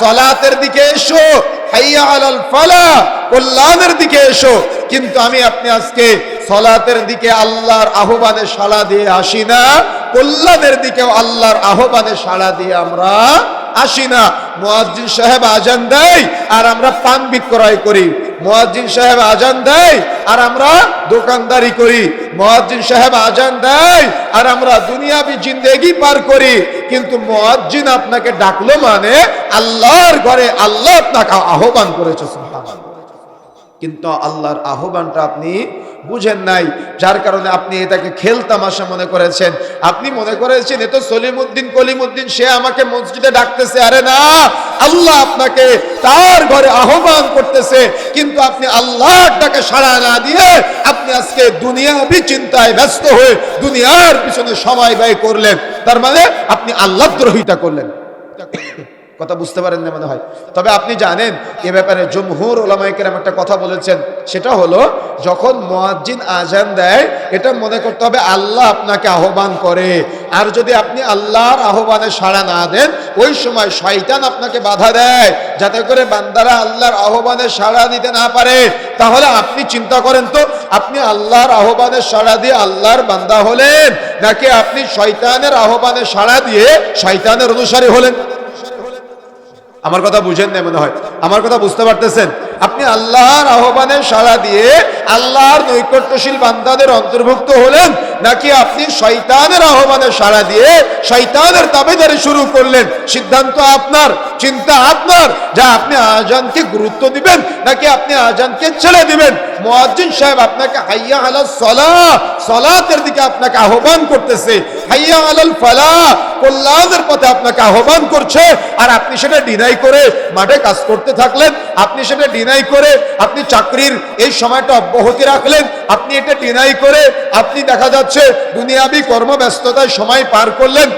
সলাতের দিকে এসো কল্যাণের দিকে এসো। কিন্তু আমি আপনি আজকে সলাতের দিকে আল্লাহর আহ্বানে সাড়া দিয়ে আসি না, কল্যাণের দিকেও আল্লাহর আহ্বানে সাড়া দিয়ে আমরা আসি না। মুয়াজ্জিন সাহেব আজান দেয় আর আমরা পান বিক্রয় করি। মুয়াজ্জিন সাহেব আজান দেয়, আর আমরা দোকানদারি করি। মুয়াজ্জিন সাহেব আজান দেয়, আর আমরা দুনিয়াবি জিন্দেগি পার করি। কিন্তু মুয়াজ্জিন আপনাকে ডাকলো মানে আল্লাহর ঘরে আল্লাহ আপনাকে আহ্বান করেছে কিন্তু আল্লাহর আহ্বানটা আপনি বুঝেন নাই। যার কারণে আপনি এটাকে খেল তামাশা মনে করেছেন। আপনি মনে করেছেন, এ তো সলিমুদ্দিন, কলিমুদ্দিন, সে আমাকে মসজিদে ডাকতেছে। আরে না আল্লাহ আপনাকে তার ঘরে আহ্বান করতেছে, কিন্তু আপনি আল্লাহর ডাকে সাড়া না দিয়ে আপনি আজকে দুনিয়াবি চিন্তায় ব্যস্ত হয়ে দুনিয়ার পিছনে সময় ব্যয় করলেন। তার মানে আপনি আল্লাহ দ্রোহিতা করলেন। কথা বুঝতে পারেন না মনে হয়। তবে আপনি জানেন, এ ব্যাপারে জমহুর ওলামাইকেরাম একটা কথা বলেছেন। সেটা হলো, যখন মুয়াজ্জিন আজান দেয়, এটা মনে করতে হবে আল্লাহ আপনাকে আহ্বান করে। আর যদি আপনি আল্লাহর আহ্বানে সাড়া না দেন, ওই সময় শয়তান আপনাকে বাধা দেয়। যাতে করে বান্দারা আল্লাহর আহ্বানে সাড়া দিতে না পারে। তাহলে আপনি চিন্তা করেন তো, আপনি আল্লাহর আহ্বানে সাড়া দিয়ে আল্লাহর বান্দা হলেন, নাকি আপনি শয়তানের আহ্বানে সাড়া দিয়ে শয়তানের অনুসারী হলেন? আমার কথা বুঝেন না মনে হয়। আমার কথা বুঝতে পারতেছেন? আল্লাহর আহ্বানে সাড়া দিয়ে আল্লাহর নৈকট্যশীল বান্দাদের অন্তর্ভুক্ত হলেন, নাকি আপনি শয়তানের আহ্বানে সাড়া দিয়ে শয়তানের তাবেদারি শুরু করলেন? সিদ্ধান্ত আপনার, চিন্তা আপনার, যা আপনি আজানকে গুরুত্ব দিবেন, নাকি আপনি আজানকে ছেড়ে দিবেন? মুয়াজ্জিন সাহেব আপনাকে হাইয়া আলাল সলাহ, সলাতের দিকে আপনাকে আহ্বান করতেছে। হাইয়া আলাল ফালা কল্যাণের পথে আপনাকে আহ্বান করছে। আর আপনি সেটা ডিনাই করে মাঠে কাজ করতে থাকলেন, আপনি সেটা ডিনাই করে আপনি চাকরির এই সময়টা অব্যাহতি রাখলেন, আপনি এটা ডিনাই করে আপনি দেখা যাচ্ছে দুনিয়াবি কর্মব্যস্ততায় সময় পার করলেন।